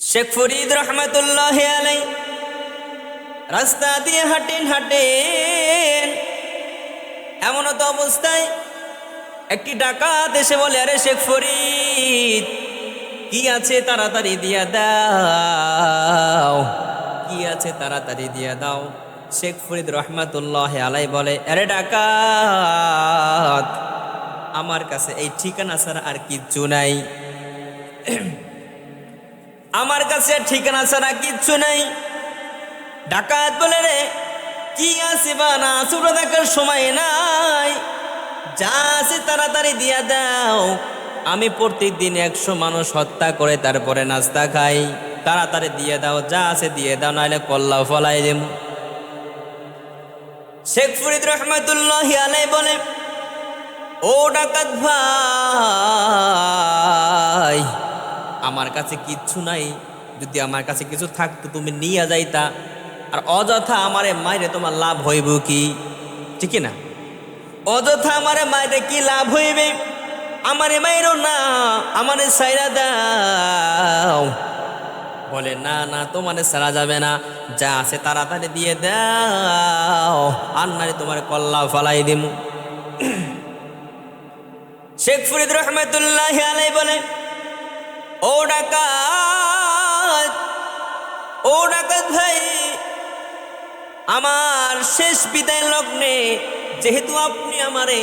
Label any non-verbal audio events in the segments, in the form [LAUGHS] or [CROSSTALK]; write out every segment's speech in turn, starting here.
শেখ ফরিদ রহমতুল্লাহ আলাই রাস্তা দিয়ে হাঁটেন হাঁটেন। এমন তো অবস্থায় একটি ডাকাত এসে বলে, আরে শেখ ফরিদ, কি আছে তাড়াতাড়ি দিয়া দাও? কি আছে তাড়াতাড়ি দিয়া দাও? শেখ ফরিদ রহমাতুল্লাহ আলাই বলে, আরে ডাকাত, আমার কাছে এই ঠিকানা ছাড়া আর কিচ্ছু নাই। আমার কাছে ঠিকানা ছাড়া কিচ্ছু নাই। ডাকাত বলে রে, কি আছে বা না ওটা দেখার সময় নাই। যা আছে তাড়াতাড়ি দিয়া দাও। আমি প্রত্যেক দিন একশো মানুষ হত্যা করে তারপরে নাস্তা খাই। তাড়াতাড়ি দিয়ে দাও, যা আছে দিয়ে দাও, নাহলে কল্লা ফলাই দেব। শেখ ফরিদ রহমতুল্লাহ আলাই বলে, ও ডাকাত ভাই আমার কাছে কিচ্ছু নাই। যদি আমার কাছে কিছু থাকতো, তুমি নিয়ে যাইতা। আর অযথা আমারে মাইরে তোমার লাভ হইব কি? ঠিক না? অযথা আমারে মাইরে কি লাভ হইবে? আমারে মাইরো না, আমারে সাইরা দাও। বলে, না না, তোমারে সারা যাবে না। যা আছে তাড়াতাড়ি দিয়ে দাও। আর নারে তোমার কল্লা ফালাই দিমু। [CLEARS THROAT] শেখ ফরিদ রহমতুল্লাহ আলাই বলে ও ও ডাকাত ভাই, আমার শেষ বিদায় লগ্নে, যেহেতু আপনি আমারে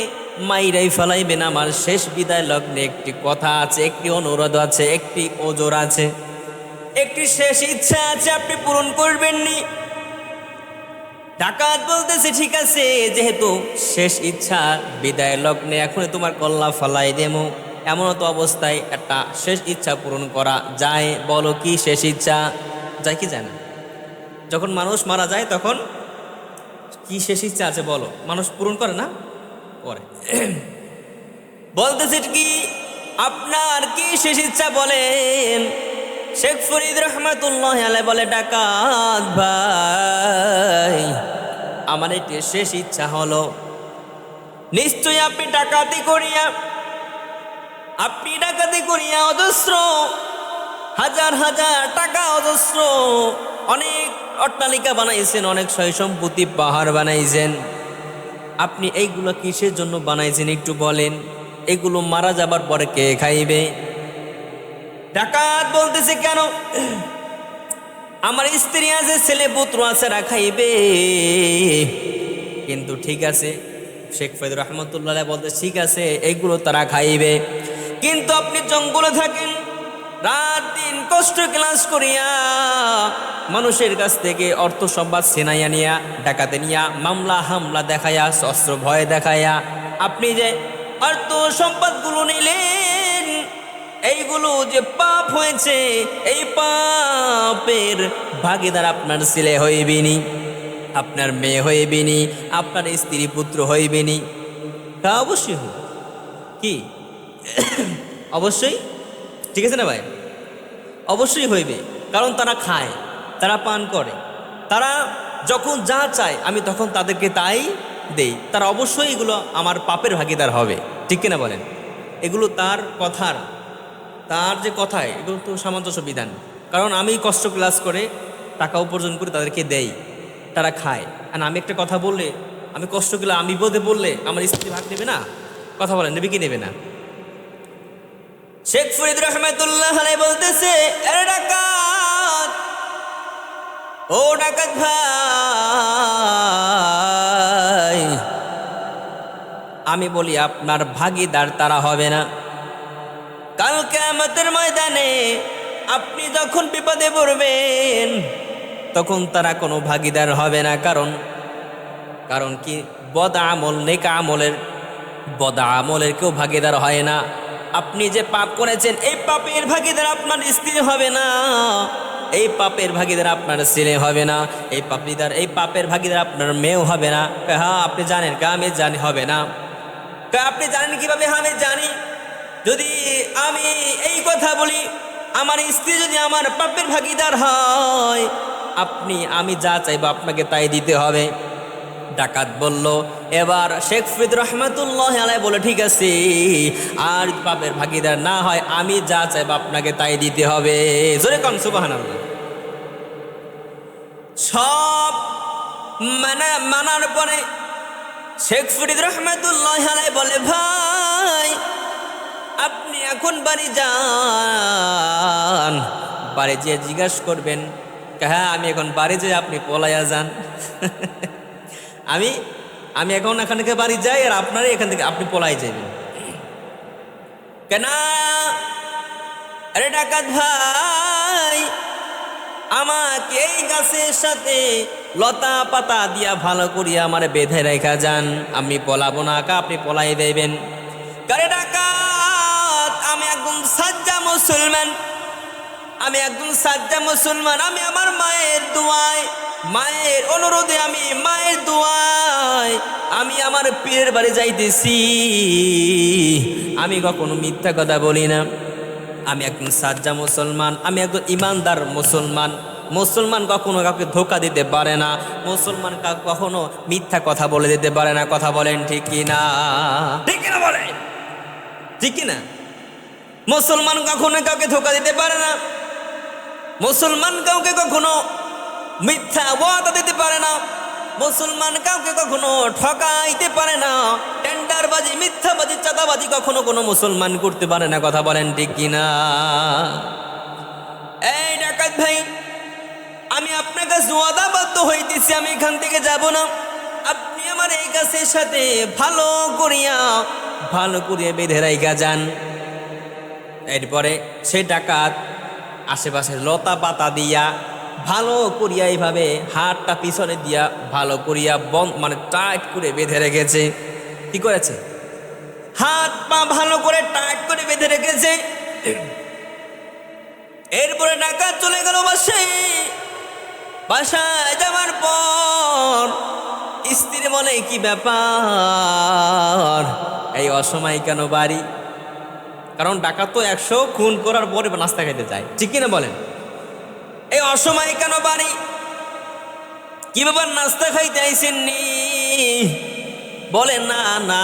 মাইরাই ফেলাইবেন, আমার শেষ বিদায় লগ্নে একটি কথা আছে, একটি অনুরোধ আছে, একটি ওজোর আছে। একটি শেষ ইচ্ছা আছে, আপনি পূরণ করবেননি। ডাকাত বলতেছে, ঠিক আছে, যেহেতু শেষ ইচ্ছা, বিদায় লগ্নে এখন তোমার কল্লা ফালাই দেমো এমন তো অবস্থায় একটা শেষ ইচ্ছা পূরণ করা যায়। বলো কি শেষ ইচ্ছা? যায় কি যায় না? যখন মানুষ মারা যায় তখন কি শেষ ইচ্ছা আছে বলো? মানুষ পূরণ করে না? করে। [CLEARS THROAT] বলতেছে কি, আপনার কি শেষ ইচ্ছা? বলেন। শেখ ফরিদ রহমাতুল্লাহ আলাই বলে, ডাকাত ভাই, আমার একটি শেষ ইচ্ছা হলো, নিশ্চয়ই আপনি ডাকাতি করিয়া আপনি ডাকাতি করিয়া অজস্র, হাজার হাজার টাকা অজস্র, অনেক অট্টালিকা বানাইছেন, অনেক সয় সম্পত্তি পাহাড় বানাইছেন। আপনি এইগুলো কিসের জন্য বানাইছেন একটু বলেন? এগুলো মারা যাবার পরে কে খাইবে? ডাকাত বলতেছে কেন? আমার স্ত্রী আছে, ছেলে পুত্র আছে রাখাইবে কিন্তু ঠিক আছে, শেখ ফৈদ রহমতুল্লাহ বলতে ঠিক আছে এইগুলো তারা খাইবে। কিন্তু আপনি জঙ্গলে থাকেন, রাত দিন কষ্ট ক্লাস করিয়া মানুষের কাছ থেকে অর্থ সম্বাদ সেনাইয়া নিয়া, ডাকাতে নিয়া, মামলা হামলা দেখায়া শস্ত্র ভয় দেখায়া আপনি যে অর্থ সম্পদগুলো নিলেন, এইগুলো যে পাপ হয়েছে, এই পাপের ভাগিদার আপনার ছেলে হইবিনি, আপনার মেয়ে হইবিনি, আপনার স্ত্রী পুত্র হইবিনি। তা অবশ্যই কি? অবশ্যই। ঠিক আছে না ভাই? অবশ্যই হইবে। কারণ তারা খায়, তারা পান করে। তারা যখন যা চায়, আমি তখন তাদেরকে তাই দেই। তারা অবশ্যই এগুলো আমার পাপের ভাগিদার হবে। ঠিক কিনা বলেন? এগুলো তার কথার, তার যে কথায় এগুলো তো সামঞ্জস্য বিধান। কারণ আমি কষ্ট ক্লাস করে টাকা উপার্জন করে তাদেরকে দেই। তারা খায়। আর আমি একটা কথা বললে, আমি কষ্ট গেলে, আমি বোধে বললে আমার স্ত্রী ভাগ নেবে না? কথা বলেন, নেবে কি নেবে না? শেখ ফরিদ রহমতুল্লাহ বলতেছে ডাকাত, ও ডাকাত ভাই, আমি বলি আপনার ভাগিদার তারা হবে না। কালকে আমাদের ময়দানে আপনি যখন বিপদে পড়বেন, তখন তারা কোনো ভাগিদার হবে না। কারণ কারণ কি? বদ আমল, নেকা আমলের, বদ আমলের কেউ ভাগিদার হয় না। আপনি যে পাপ করেছেন, এই পাপের ভাগিদার আপনার স্ত্রী হবে না। এই পাপের ভাগিদার আপনার ছেলে হবে না। এই পাপিদার, এই পাপের ভাগিদার আপনার মেয়েও হবে না। হ্যাঁ আপনি জানেন কা আমি জানি, হবে না। আপনি জানেন কীভাবে? হ্যাঁ আমি জানি। যদি আমি এই কথা বলি, আমার স্ত্রী যদি আমার পাপের ভাগিদার হয়, আপনি, আমি যা চাইব আপনাকে তাই দিতে হবে। ডাকাত বলল, এবার শেখ ফিদ রহমাতুল্লাহ আলাই বলে, ঠিক আছে, আর পাপের ভাগিদার না হয়, আমি যা চাইব আপনাকে তাই দিতে হবে। জোরে কন সুবাহান সব মানা, মানার পরে শেখ ফরিদ রহমতুল্লাহ আলাই বলে, ভাই, আপনি এখন বাড়ি যান। বাড়ি যেয়ে জিজ্ঞাসা করবেন হ্যাঁ আমি এখন বাড়ি যাই, আপনি পলাইয়া যান। [LAUGHS] আমি আমি এখন এখান থেকে বাড়ি যাই, আর আপনারই এখান থেকে আপনি পলাই যাবেন কেন? আরে ডাকাত ভাই, আমাকে এই গাছের সাথে লতা পাতা দিয়া ভালো করিয়া আমার বেঁধে রেখা যান। আমি পলাবো না কা আপনি পলাই দেবেন কারে ডাকাত, আমি একদম সাজ্জা মুসলমান। আমি একদম সাজ্জা মুসলমান, আমি আমার মায়ের দোয়ায় মায়ের অনুরোধে আমি মায়ের দোয়ায় আমি আমার পীরের বাড়ি যাইতেছি। আমি কখনো মিথ্যা কথা বলি না। আমি একজন সাজ্জা মুসলমান, আমি একজন ইমানদার মুসলমান। মুসলমান কখনো কাউকে ধোকা দিতে পারে না। মুসলমান কখনো মিথ্যা কথা বলে দিতে পারে না। কথা বলেন ঠিক না? ঠিক কিনা বলেন ঠিক কিনা মুসলমান কখনো কাউকে ধোকা দিতে পারে না। মুসলমান কাউকে কখনো মিথ্যা ওয়াদা দিতে পারে না। মুসলমান কাউকে কখনো ঠকাইতে পারে না। টেন্ডারবাজি, মিথ্যাবাজি, চাঁদাবাজি কখনো কোনো মুসলমান করতে পারে না, কথা বলেন ঠিক কিনা? এই ডাকাত ভাই, আমি আপনার কাছে হইতেছি, আমি এখান থেকে যাব না। আপনি আমার এই গাছের সাথে ভালো করিয়া ভালো করিয়া বেঁধে রাইগা যান। এরপরে সে ডাকাত আশেপাশে লতা পাতা দিয়া ভালো করিয়া এইভাবে হাতটা পিছনে দিয়া ভালো করিয়া বন্ধ মানে টাইট করে বেঁধে রেখেছে। কি করেছে? হাত পা ভালো করে টাইট করে বেঁধে রেখেছে। এরপরে ডাকাত চলে গেল বাসায় বাসায় যাওয়ার পর স্ত্রী বলে, কি ব্যাপার? এই অসময় কেন বাড়ি? কারণ ডাকাত তো একশো খুন করার পরে নাস্তা খাইতে যায়। ঠিক কিনা বলেন? এই অসময় কেন বাড়ি? কি ব্যাপার নাস্তা খাইতে আইসেননি? বলে, না না,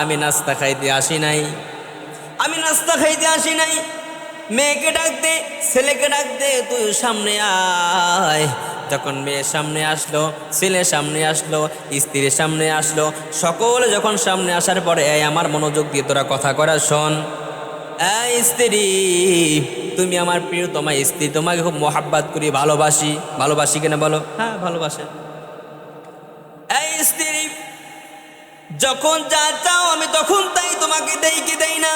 আমি নাস্তা খাইতে আসি নাই। আমি নাস্তা খাইতে আসি নাই। মেয়েকে ডাক দে ছেলেকে ডাক দে তুই সামনে আয়। যখন মেয়ের সামনে আসলো ছেলের সামনে আসলো স্ত্রীর সামনে আসলো, সকলে যখন সামনে আসার পরে আমার মনোযোগ দিয়ে তোরা কথা করা শোন। স্ত্রী তুমি আমার প্রিয় তোমার স্ত্রী, তোমাকে খুব মোহাব্বাত করি, ভালোবাসি। ভালোবাসি কিনা বলো? হ্যাঁ ভালোবাসে। এই স্ত্রী, যখন যা চাও আমি তখন তাই তোমাকে দেই কি দেই না।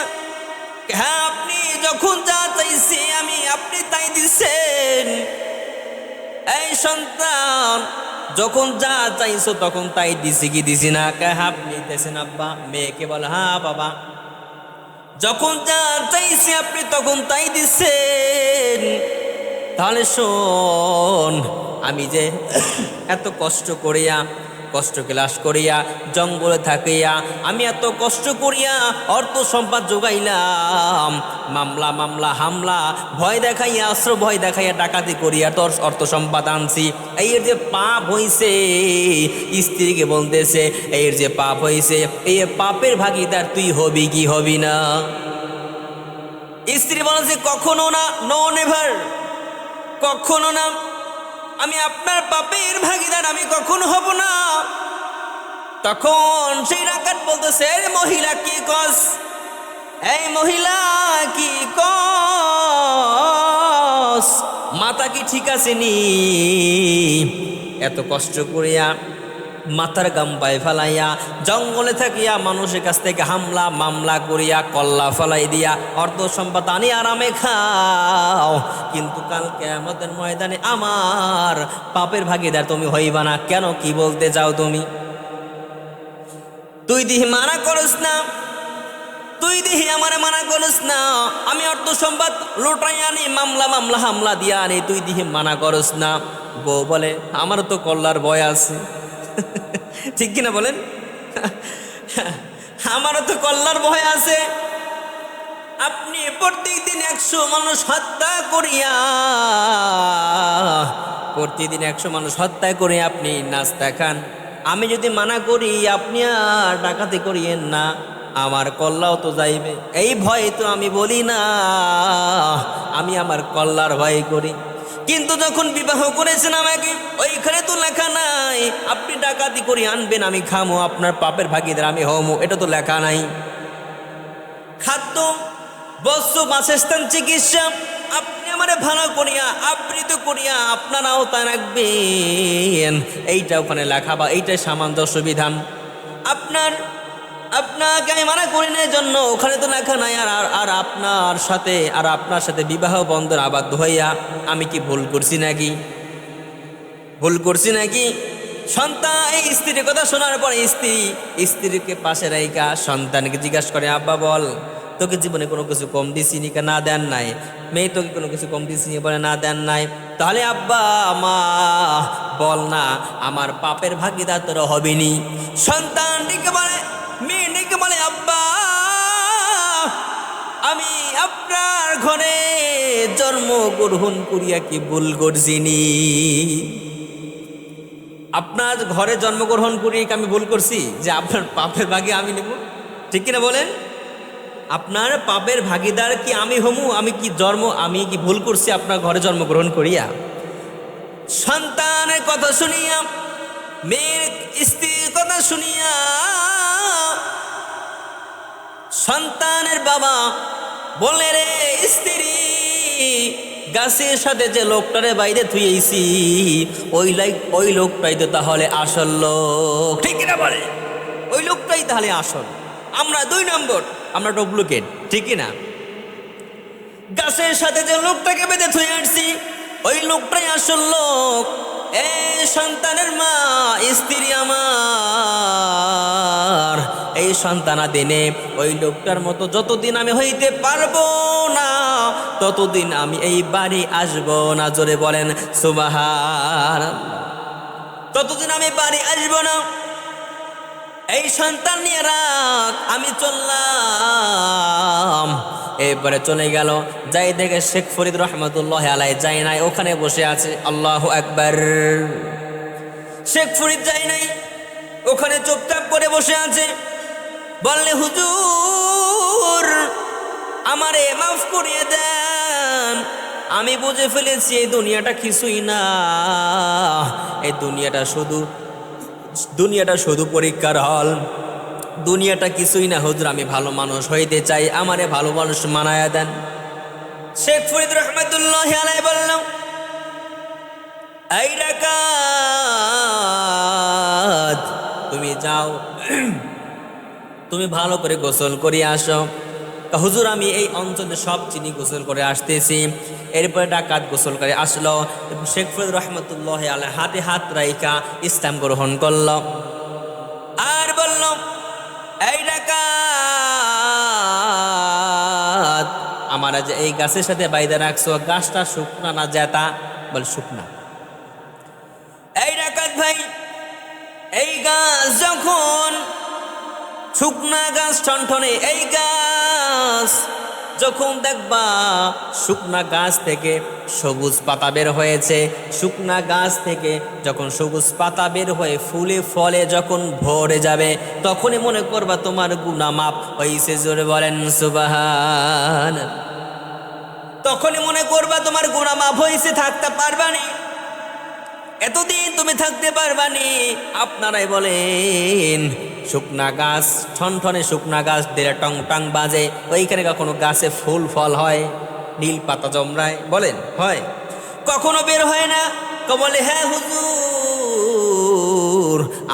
হ্যাঁ আপনি যখন যা চাইছি আমি, আপনি তাই দিচ্ছেন এই সন্তান, যখন যা চাইছো তখন তাই দিছি কি দিছি না। কে হ্যাঁ আপনি দিতেছেন আব্বা? মেয়েকে বলে হ্যাঁ বাবা। যখন যা চাইছি আপনি তখন তাই দিচ্ছেন। তাহলে শোন আমি যে এত কষ্ট করিয়া কষ্ট ক্লাস করিয়া, জঙ্গলে থাকিয়া, আমি এত কষ্ট করিয়া অর্থ সম্পদ যোগাইলাম। মামলা মামলা, হামলা, ভয় দেখাইয়া, অস্ত্র ভয় দেখাইয়া, ডাকাতি করিয়া তোর অর্থ সম্পদ আনছি। এর যে পাপ হইছে, স্ত্রীকে বলতেছে, এর যে পাপ হইছে এই পাপের ভাগিদার তুই হবি কি হবি না? স্ত্রী বলেছে, কখনো না নো নেভার কখনো না আমি আপনার পাপের ভাগিদার, আমি কখন হব না। তখন সেই রাকাত বলতেছে "এই মহিলা কি কস? এই মহিলা কি কস? মাতা কি ঠিক আছে নি? এত কষ্ট করিয়া মাথার গাম পায়ে ফেলাইয়া, জঙ্গলে থাকিয়া মানুষের কাছ থেকে হামলা, মামলা করিয়া, কল্লা ফেলাই দিয়া অর্থ সম্পদ আনি আরামে খাও। কিন্তু কালকে আমাদের ময়দানে আমার পাপের ভাগিদার তুমি হইবা না। কেন কি বলতে চাও তুমি? তুই দিহি মানা করস না। তুই দিহি আমার মানা করস না। আমি অর্থ সম্পদ লুটাই আনি, মামলা মামলা, হামলা দিয়া আনি, তুই দিহি মানা করস না। বউ বলে আমার তো কল্লার ভয় আছে। ঠিক কিনা বলেন? আমারও তো কল্লার ভয় আছে। আপনি প্রত্যেকদিন একশো মানুষ হত্যা করিয়া, প্রতিদিন একশো মানুষ হত্যা করে আপনি নাস্তা খান। আমি যদি মানা করি, আপনি আর ডাকাতি করিয়েন না। আমার কল্লাও তো যাইবে। এই ভয়ে তো আমি বলি না। আমি আমার কল্লার ভয় করি। কিন্তু যখন বিবাহ করেছেন আমাকে, ওইখানে তো লেখা নাই, আপনি ডাকাতি করে, আনবেন, আমি খামো, আপনার পাপের ভাগিদার আমি হমো। এটা তো লেখা নাই। খাদ্য বস্ত্র, বাসস্থান, চিকিৎসা, আপনি আমারে ভালো করিয়া, আবৃত করিয়া আপনার আওতায় রাখবেন। এইটা ওখানে লেখা বা এইটাই সামঞ্জস্য বিধান। আপনার আপনাকে আমি মানা করি না জন্য ওখানে তো লেখা নাই, আর আর- আপনার সাথে, আর আপনার সাথে বিবাহ বন্ধন আবদ্ধ হইয়া আমি কি ভুল করছি নাকি? ভুল করছি নাকি? সন্তান, এই স্ত্রীর কথা শোনার পরে স্ত্রী, স্ত্রীকে পাশে রাইকা সন্তানকে জিজ্ঞাসা করে, আব্বা, বল, তোকে জীবনে কোনো কিছু কম দিছি নি না দেন নাই। মেয়ে তোকে কোনো কিছু কম দিছি নি? বলে, না দেন নাই। তাহলে, আব্বা, মা, বল না, আমার পাপের ভাগিদার তোর হবেনি সন্তান ডেকে বলে ডেকে বলে, আব্বা, আমি আপনার ঘরে জন্মগ্রহণ করিয়া কি ভুল করছিনি? আপনার ঘরে জন্মগ্রহণ করিয়ে আমি ভুল করছি? যে আপনার পাপের ভাগে আমি নেব? ঠিক কিনা বলেন? আপনার পাপের ভাগিদার কি আমি হমু? আমি কি জন্ম, আমি কি ভুল করছি আপনার ঘরে জন্মগ্রহণ করিয়া? সন্তানের কথা শুনিয়া, মেয়ের স্ত্রীর কথা শুনিয়া সন্তানের বাবা বলে রে, স্ত্রী, গাছের সাথে যে লোকটারে বাইরে থুয়েছি ওই লাইক ওই লোকটাই তো তাহলে আসল লোক। ঠিক না বলে? ওই লোকটাই তাহলে আসল। আমরা দুই নম্বর, আমরা ডুপ্লিকেট ঠিকই না গাছের সাথে যে লোকটাকে বেঁধে থুয়ে আসছি ওই লোকটাই আসল লোক। এ সন্তানের মা, স্ত্রী আমার। এই সন্তানা দিনে ওই লোকটার মতো যতদিন আমি হইতে পারব না, ততদিন আমি এই বাড়ি আসব না। জোরে বলেন সুবাহার ততদিন আমি বাড়ি আসব না, এই সন্তান নিয়ে রাখ আমি চললাম। এরপরে চলে গেল, যাই দেখে শেখ ফরিদ রহমতুল্লাহ আলাই যাই নাই, ওখানে বসে আছে, আল্লাহ একবার শেখ ফরিদ যাই নাই, ওখানে চুপচাপ করে বসে আছে। বললে, হুজুর, আমারে মাফ করিয়ে দেন। আমি বুঝে ফেলেছি এই দুনিয়াটা কিছুই না। এই দুনিয়াটা শুধু দুনিয়াটা শুধু পরীক্ষার হল। দুনিয়াটা কিছুই না, হুজুর, আমি ভালো মানুষ হইতে চাই। আমারে ভালো মানুষ মানায়া দেন। শেখ ফরিদ রহমতুল্লাহ আলাই বললাম, এই ডাকাত তুমি যাও। তুমি ভালো করে গোসল করে আসো। হুজুর, আমি এই অঞ্চলে সব চিনি গোসল করে আসতেছি। এরপরে ডাকাত গোসল করে আসলো। এবং শেখ ফরিদ রহমতুল্লাহ আলাই হাতে হাত রাইকা ইসলাম গ্রহণ করল। আর বলল, এই ডাকাত, আমার যে এই গাছের সাথে বাইদা রাখছো, গাছটা শুকনা না জেতা বল, শুকনা। এই ডাকাত ভাই, এই গাছ যখন শুকনা গাছ ঠনঠনে এই গাছ যখন দেখবা শুকনা গাছ থেকে সবুজ পাতা বের হয়েছে, শুকনা গাছ থেকে যখন সবুজ পাতা বের হয়ে ফুলে ফলে যখন ভরে যাবে, তখনই মনে করবা তোমার গুনা মাপ হয়েছে জোরে বলেন সুবাহান। তখনই মনে করবা তোমার গুনা মাপ হয়েছে থাকতে পারবানি এতদিন তুমি থাকতে পারবানি আপনারাই বলেন শুকনা গাছ, ঠনঠনে শুকনা গাছ, দিলে টং টং বাজে। ওইখানে কখনো গাছে ফুল, ফল হয়? নীল পাতা জমরায়, বলেন, হয়? কখনো বের হয় না? তো বলে হ্যাঁ হুজুর,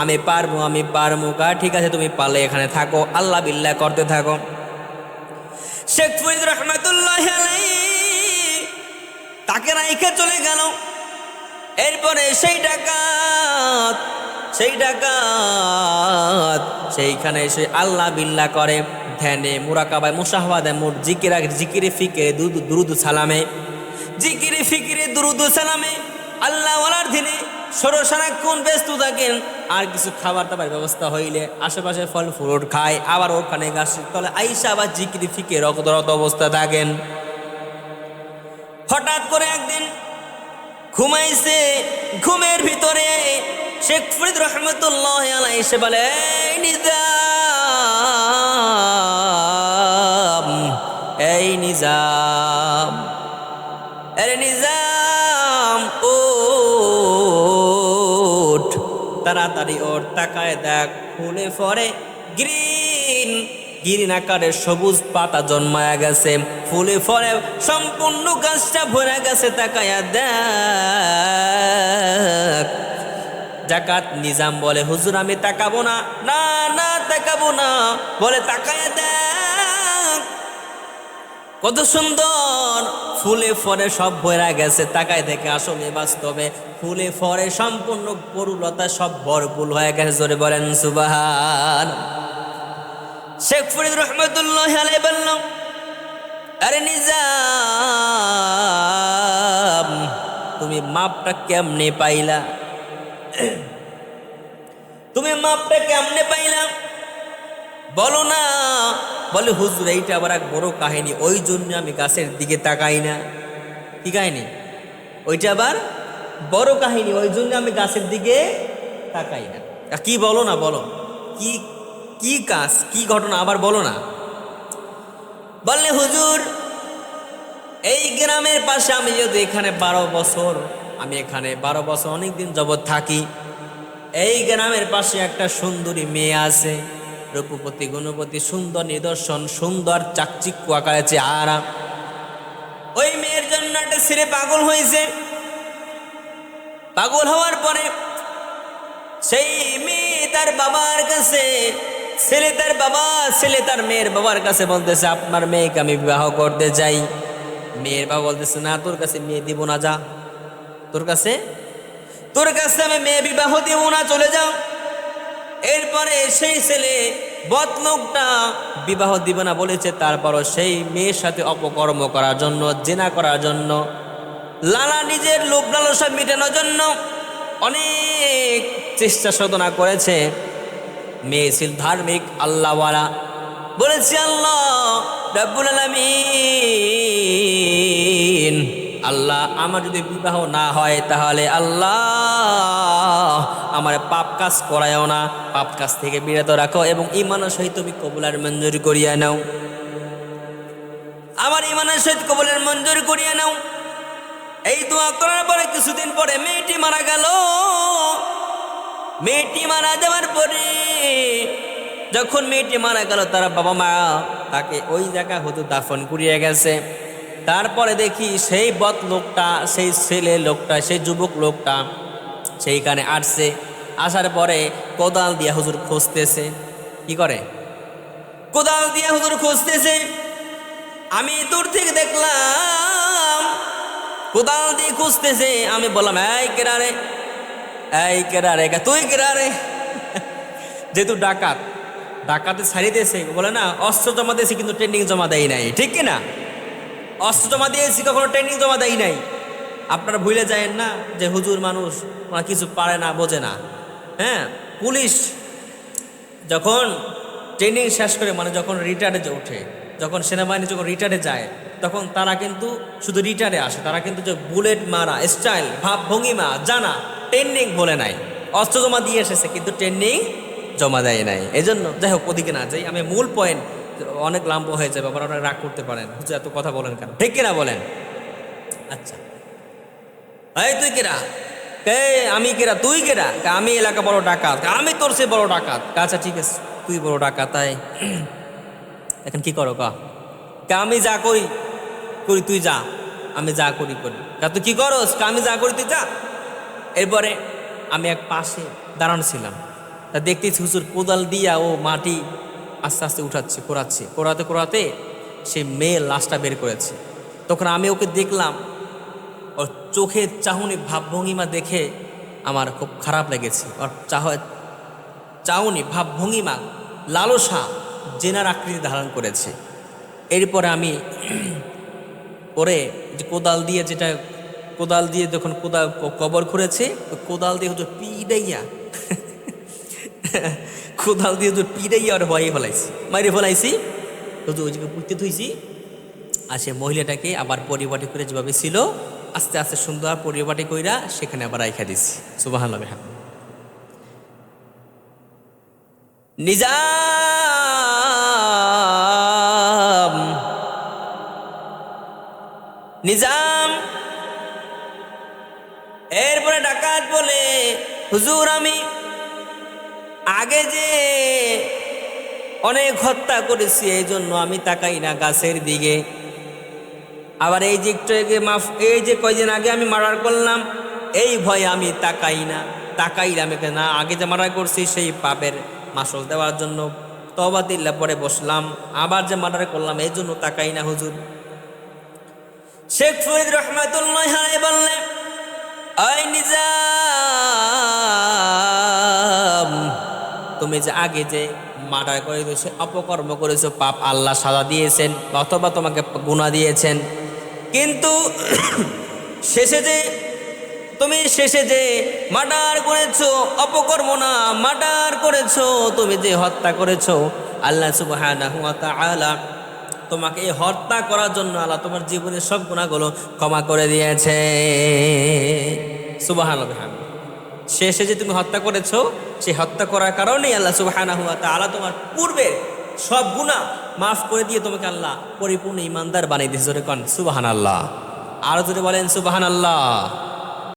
আমি পারব আমি পারব কা ঠিক আছে, তুমি পারলে এখানে থাকো। আল্লাহ বিল্লাহ করতে থাকো। শেখ ফরিদ রহমতুল্লাহ তাকে রাইখে চলে গেল। এরপরে সেই ডাকাত সেই ডাকাত। সেইখানে এসে আল্লাহ বিল্লাহ করে, ধ্যানে, মুরাকাবায় মুসাহবাদে মুর জিকিরা, জিকিরে ফিকিরে, দুরুদ সালামে। জিকিরে ফিকিরে, দুরুদ সালামে। আল্লাহ ওয়ালার দিনে সরো সারাক্ষণ ব্যস্ত থাকেন, আর কিছু খাবার দাবার ব্যবস্থা হইলে আশেপাশে ফল ফ্রুট খায়, আবার ওখানে গাছের তলে আইসা আবার জিকিরি ফিকে রকদরত অবস্থা থাকেন। হঠাৎ করে একদিন ঘুমাইছে, ঘুমের ভিতরে শেখ ফরিদ রহমতুল্লাহ আলাই এসে বলে, "এই নিজাম এই নিজাম আরে নিজাম ওঠ তাড়াতাড়ি ওর তাকায় দেখ ফুলে ফরে, গ্রিন গ্রিন আকারের সবুজ পাতা জন্মায়া গেছে, ফুলে ফলে সম্পূর্ণ গাছটা ভরে গেছে, তাকায়া দেখ জাকাত নিজাম বলে, হুজুর, আমি তাকাবো না। না না, তাকাবো না। বলে, তাকায় দেখ, কত সুন্দর। ফুলে ফরে সব ভরা গেছে, তাকায় দেখে আসলে বাস্তবে। ফুলে ফরে সম্পূর্ণ পরুলতা সব ভরপুল হয়ে গেছে, জোরে বলেন, সুবাহান। শেখ ফরিদ রহমতুল্লাহ আলাই বললাম, আরে নিজাম, তুমি মাপটা কেমনে পাইলা? তুমি মাপটা কেমনে পাইলাম বলো না। বলে, হুজুর, এইটা আবার এক বড় কাহিনী। ওই জন্য আমি গাছের দিকে তাকাই না। কি কাহিনী? ওইটা আবার বড় কাহিনী। ওই জন্য আমি গাছের দিকে তাকাই না। কি বলো না, বলো। কি কি কাজ, কি ঘটনা? আবার বলো না। বললে, হুজুর, এই গ্রামের পাশে আমি যদি এখানে বারো বছর আমি এখানে বারো বছর অনেক দিন যাবৎ থাকি। এই গ্রামের পাশে একটা সুন্দরী মেয়ে আছে। রূপপতি গুণপতি সুন্দর নিদর্শন, সুন্দর চাকচিক্য আকারে চেহারা। ওই মেয়ের জন্য একটা ছেলে পাগল হয়েছে। পাগল হওয়ার পরে সেই মেয়ে তার বাবার কাছে, ছেলে তার বাবা, ছেলে তার মেয়ের বাবার কাছে বলতেছে, আপনার মেয়েকে আমি বিবাহ করতে চাই। মেয়ের বাবা বলতেছে, না, তোর কাছে মেয়ে দিব না, যা। তোর কাছে? তোর কাছে আমি মেয়ে বিবাহ দিব না, চলে যাও। এরপরে সেই ছেলে বদলোকটা বিবাহ দিবে না বলেছে, তারপরও সেই মেয়ের সাথে অপকর্ম করার জন্য, জেনা করার জন্য, লালা নিজের লোভ লালসা মেটানোর জন্য অনেক চেষ্টা সাধনা করেছে। মেয়ে ছিল ধার্মিক, আল্লাহওয়ালা। বলেছি, আল্লাহ রাব্বুল আলামিন আল্লাহ, আমার যদি বিবাহ না হয় তাহলে আল্লাহ, আমার পাপ কাজ করায়ও না। পাপ কাজ থেকে বিরত রাখো এবং ইমানের সহিত তুমি কবুলার মঞ্জুর করিয়া নাও। আমার ইমানের সহিত কবুলের মঞ্জুর করিয়া নাও। এই দোয়া করার পরে কিছুদিন পরে মেয়েটি মারা গেল। মেয়েটি মারা যাওয়ার পরে যখন মেয়েটি মারা গেল, তার বাবা মা তাকে ওই জায়গা হতো দাফন করিয়ে গেছে। তারপরে দেখি সেই বদ লোকটা, সেই ছেলে লোকটা, সেই যুবক লোকটা সেইখানে আসছে। আসার পরে কোদাল দিয়ে হুজুর খুঁজতেছে। কি করে? কোদাল দিয়ে হুজুর খুঁজতেছে। আমি দূর থেকে দেখলাম, কোদাল দিয়ে খুঁজতেছে। আমি বললাম, এই কেরা রে এই কেরা রে তুই কেরা রে [LAUGHS] যেহেতু ডাকাত, ডাকাতে ছাড়িয়ে দিয়েছে বলে, না, অস্ত্র জমা দিয়েছে, কিন্তু ট্রেনিং জমা দেয় নাই। ঠিক কি না? অস্ত্র জমা দিয়েছি, কখনো ট্রেনিং জমা দেয় নাই। আপনারা ভুলে যায় না যে হুজুর মানুষ ওরা কিছু পারে না, বোঝে না। হ্যাঁ পুলিশ যখন ট্রেনিং শেষ করে মানে যখন রিটায়ারে ওঠে, যখন সেনাবাহিনী যখন রিটায়ারে যায়, তখন তারা কিন্তু শুধু রিটায়ারে আসে, তারা কিন্তু যে বুলেট মারা স্টাইল ভাব ভঙ্গিমা, জানা ট্রেনিং বলে নাই। অস্ত্র জমা দিয়ে এসেছে, কিন্তু ট্রেনিং জমা দেয় নাই। এই জন্য যাই হোক, ওদিকে না যাই, আমি মূল পয়েন্ট অনেক লাম্ব হয়ে যাবে, আবার আপনারা রাগ করতে পারেন। হুজুর, এত কথা বলেন কেন? ঠিক কিনা বলেন? আচ্ছা। এই, তুই কেরা? কে, আমি কেরা? তুই কেরা? আমি এলাকা বড় ডাকাত। আমি তোর সে বড় ডাকাত। আচ্ছা ঠিক আছে। তুই বড় ডাকাত, তাই? এখন কি করো, কা? আমি যা করি করি, তুই যা। আমি যা করি করি। কা, তুই কি করস? আমি যা করি, তুই যা। এরপরে আমি এক পাশে দাঁড়ানো ছিলাম। তা দেখতেছি হুজুর কোদাল দিয়া ও মাটি আস্তে আস্তে উঠাচ্ছে কোরাচ্ছে কোরাতে কোরাতে সে মেয়ে লাশটা বের করেছে। তখন আমি ওকে দেখলাম, ওর চোখের চাহনি ভাবভঙ্গিমা দেখে আমার খুব খারাপ লেগেছে। ওর চাহ, চাহনি ভাবভঙ্গিমা লালসা, জেনার আকৃতি ধারণ করেছে। এরপরে আমি ওরে যে কোদাল দিয়ে যেটা, কোদাল দিয়ে যখন কোদাল কবর খুঁড়েছে কোদাল দিয়ে হচ্ছে পিডাইয়া কোদাল দিয়ে তো পিড়াই আর ভয়ে ফলাইছি। মাইরে ফলাইছি। শুধু ওইদিকে পুঁতে ধুইছি আর সে মহিলাটাকে আবার পরিবাটি করে যেভাবে ছিল, আস্তে আস্তে সুন্দর পরিবাটি কইরা সেখানে আবার রাইখা দিছি। সুবাহ হ্যাঁ নিজাম! নিজাম! এরপরে ডাকাত বলে, হুজুর আমি আগে যে অনেক হত্যা করেছি, এই জন্য আমি তাকাই না গাছের দিকে। আবার এই যে একটু মাফ, এই যে কয়দিন আগে আমি মার্ডার করলাম, এই ভয়ে আমি তাকাই না। তাকাইলাম একে না, আগে যে মার্ডার করছি, সেই পাপের মাসল দেওয়ার জন্য তবা দিল্লা পরে বসলাম, আবার যে মার্ডার করলাম, এই জন্য তাকাই না হুজুর। শেখ ফরিদ রহমাতুল্লাহ বললেন আই নিজাম তুমি যে আগে যে মার্ডার করে দিয়েছ অপকর্ম করেছ, পাপ আল্লাহ সাজা দিয়েছেন অথবা তোমাকে গুণা দিয়েছেন। কিন্তু [CLEARS THROAT] শেষে যে তুমি শেষে যে মার্ডার করেছ, অপকর্ম না, মার্ডার করেছ, তুমি যে হত্যা করেছ, আল্লাহ ওয়া তোমাকে এই হত্যা করার জন্য আল্লাহ তোমার জীবনের সব গুণাগুলো ক্ষমা করে দিয়েছে সুবহানাল্লাহ শেষে যে তুমি হত্যা করেছ, সে হত্যা করার কারণেই আল্লাহ সুবহানাহু ওয়া তাআলা তোমার পূর্বে সব গুনাহ মাফ করে দিয়ে তোমাকে আল্লাহ পরিপূর্ণ ইমানদার বানিয়ে দিয়েছে। জোরে কন, সুবহানাল্লাহ। আরও যদি বলেন, সুবহানাল্লাহ।